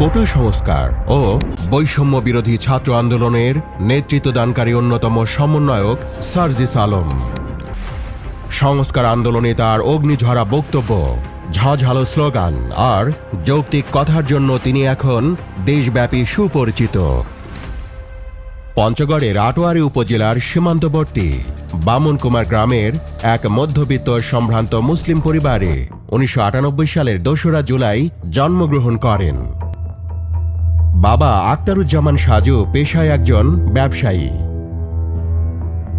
কোটা সংস্কার ও বৈষম্য বিরোধী ছাত্র আন্দোলনের নেতৃত্বদানকারী অন্যতম সমন্বয়ক সার্জিস আলম। সংস্কার আন্দোলনে তার অগ্নিঝরা বক্তব্য, ঝাঝালো স্লোগান আর যৌক্তিক কথার জন্য তিনি এখন দেশব্যাপী সুপরিচিত। পঞ্চগড়ের আটোয়ারি উপজেলার সীমান্তবর্তী বামনকুমার গ্রামের এক মধ্যবিত্ত সম্ভ্রান্ত মুসলিম পরিবারে উনিশশো আটানব্বই সালের দোসরা জুলাই জন্মগ্রহণ করেন। বাবা আক্তারুজ্জামান সাজু পেশায় একজন ব্যবসায়ী।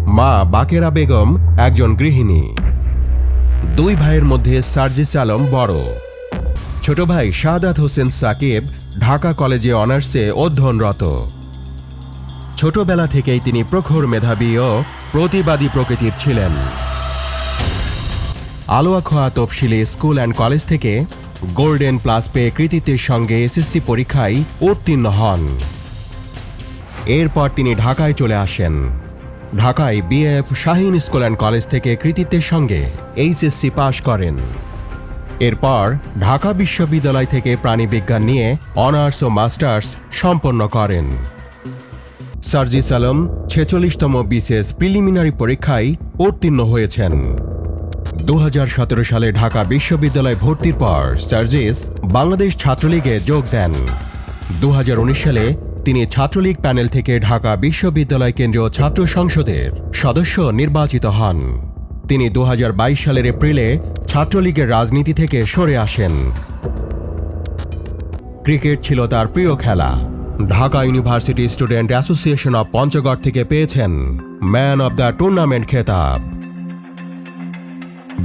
মা বাকেরা বেগম একজন গৃহিণী। দুই ভাইয়ের মধ্যে সার্জিস আলম বড়। ছোট ভাই শাহাদাত হোসেন সাকিব ঢাকা কলেজে অনার্সে অধ্যয়নরত। ছোটবেলা থেকেই তিনি প্রখর মেধাবী ও প্রতিবাদী প্রকৃতির ছিলেন। Alowa Khowa Tafsili school and college থেকে গোল্ডেন প্লাস পেয়ে কৃতিত্বের সঙ্গে এসএসসি পরীক্ষায় উত্তীর্ণ হন। এরপর তিনি ঢাকায় চলে আসেন। ঢাকায় BF Shaheen school and college থেকে কৃতিত্বের সঙ্গে এইচএসসি পাশ করেন। এরপর ঢাকা বিশ্ববিদ্যালয় থেকে প্রাণীবিজ্ঞান নিয়ে অনার্স ও মাস্টার্স সম্পন্ন করেন। সার্জিস আলম ছেচল্লিশতম বিসিএস প্রিলিমিনারি পরীক্ষায় উত্তীর্ণ হয়েছেন। দু হাজার সতেরো সালে ঢাকা বিশ্ববিদ্যালয় ভর্তির পর সার্জিস বাংলাদেশ ছাত্রলীগে যোগ দেন। দু হাজার উনিশ সালে তিনি ছাত্রলীগ প্যানেল থেকে ঢাকা বিশ্ববিদ্যালয় কেন্দ্রীয় ছাত্র সংসদের সদস্য নির্বাচিত হন। তিনি দু হাজার বাইশ সালের এপ্রিলে ছাত্রলীগের রাজনীতি থেকে সরে আসেন। ক্রিকেট ছিল তার প্রিয় খেলা। Dhaka university student association of Panchagarh থেকে পেয়েছেন ম্যান অব দ্য টুর্নামেন্ট খেতাব।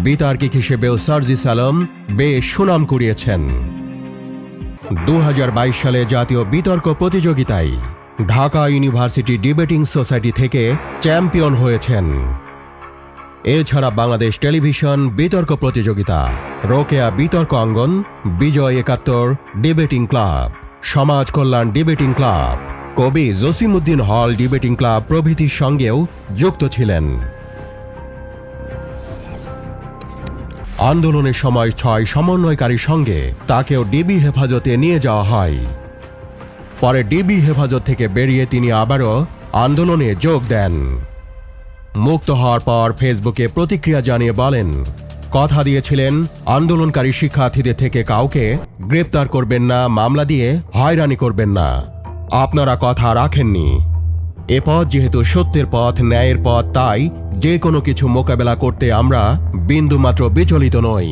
বিতার্কিক হিসেবেও সার্জিস আলম বেশ সুনাম কুড়িয়েছেন। দু হাজার বাইশ সালে জাতীয় বিতর্ক প্রতিযোগিতায় ঢাকা ইউনিভার্সিটি ডিবেটিং সোসাইটি থেকে চ্যাম্পিয়ন হয়েছেন। এছাড়া বাংলাদেশ টেলিভিশন বিতর্ক প্রতিযোগিতা, রোকেয়া বিতর্ক অঙ্গন, বিজয় একাত্তর ডিবেটিং ক্লাব, সমাজ কল্যাণ ডিবেটিং ক্লাব, কবি জসিমুদ্দিন হল ডিবেটিং ক্লাব প্রভৃতির সঙ্গেও যুক্ত ছিলেন। আন্দোলনের সময় ছয় সমন্বয়কারীর সঙ্গে তাকেও ডিবি হেফাজতে নিয়ে যাওয়া হয়। পরে ডিবি হেফাজত থেকে বেরিয়ে তিনি আবারও আন্দোলনে যোগ দেন। মুক্ত হওয়ার পর ফেসবুকে প্রতিক্রিয়া জানিয়ে বলেন, কথা দিয়েছিলেন, আন্দোলনকারী শিক্ষার্থীদের থেকে কাউকে গ্রেপ্তার করবেন না, মামলা দিয়ে হয়রানি করবেন না। আপনারা কথা রাখেননি। এ পথ যেহেতু সত্যের পথ, ন্যায়ের পথ, তাই যে কোনো কিছু মোকাবেলা করতে আমরা বিন্দুমাত্র বিচলিত নই।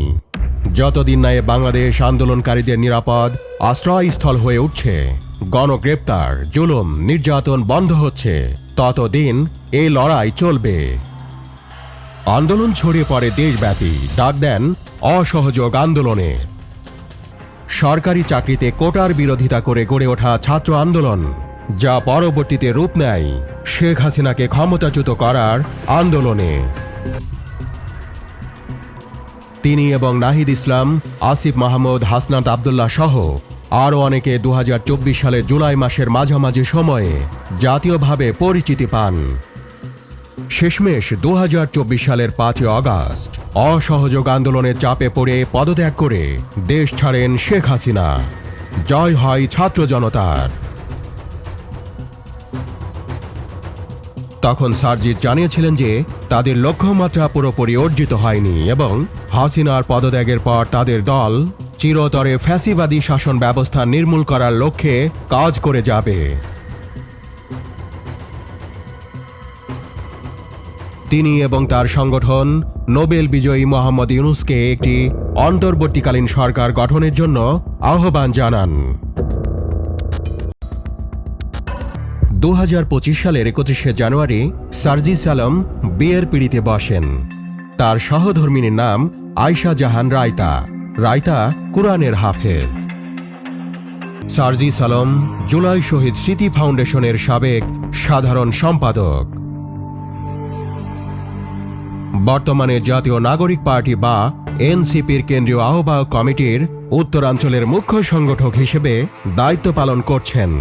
যতদিন না এ বাংলাদেশ আন্দোলনকারীদের নিরাপদ আশ্রয়স্থল হয়ে উঠছে, গণগ্রেপ্তার, জুলুম, নির্যাতন বন্ধ হচ্ছে, ততদিন এই লড়াই চলবে। আন্দোলন ছড়িয়ে পড়ে দেশব্যাপী, ডাক দেন অসহযোগ আন্দোলনে। সরকারি চাকরিতে কোটার বিরোধিতা করে গড়ে ওঠা ছাত্র আন্দোলন যা পরবর্তীতে রূপ নেয় শেখ হাসিনাকে ক্ষমতাচ্যুত করার আন্দোলনে। তিনি এবং নাহিদ ইসলাম, আসিফ মাহমুদ, হাসনাত আবদুল্লাহ সহ আরও অনেকে দু হাজার চব্বিশ সালের জুলাই মাসের মাঝামাঝি সময়ে জাতীয়ভাবে পরিচিতি পান। শেষমেশ দু হাজার চব্বিশ সালের পাঁচই অগাস্ট অসহযোগ আন্দোলনের চাপে পড়ে পদত্যাগ করে দেশ ছাড়েন শেখ হাসিনা। জয় হয় ছাত্র জনতার। তখন সার্জিৎ জানিয়েছিলেন যে তাদের লক্ষ্যমাত্রা পুরোপুরি অর্জিত হয়নি এবং হাসিনার পদত্যাগের পর তাদের দল চিরতরে ফ্যাসিবাদী শাসন ব্যবস্থা নির্মূল করার লক্ষ্যে কাজ করে যাবে। তিনি এবং তার সংগঠন নোবেল বিজয়ী মোহাম্মদ ইউনুসকে একটি অন্তর্বর্তীকালীন সরকার গঠনের জন্য আহ্বান জানান। দু হাজার পঁচিশ সালের একত্রিশে জানুয়ারি সার্জিস আলম বিয়ের পিড়িতে বসেন। তার সহধর্মিনীর নাম আয়শা জাহান রায়তা। রায়তা কুরআনের হাফেজ। সার্জিস আলম জুলাই শহীদ স্মৃতি ফাউন্ডেশনের সাবেক সাধারণ সম্পাদক। বর্তমানে জাতীয় নাগরিক পার্টি বা এনসিপির কেন্দ্রীয় আহ্বায়ক কমিটির উত্তরাঞ্চলের মুখ্য সংগঠক হিসেবে দায়িত্ব পালন করছেন।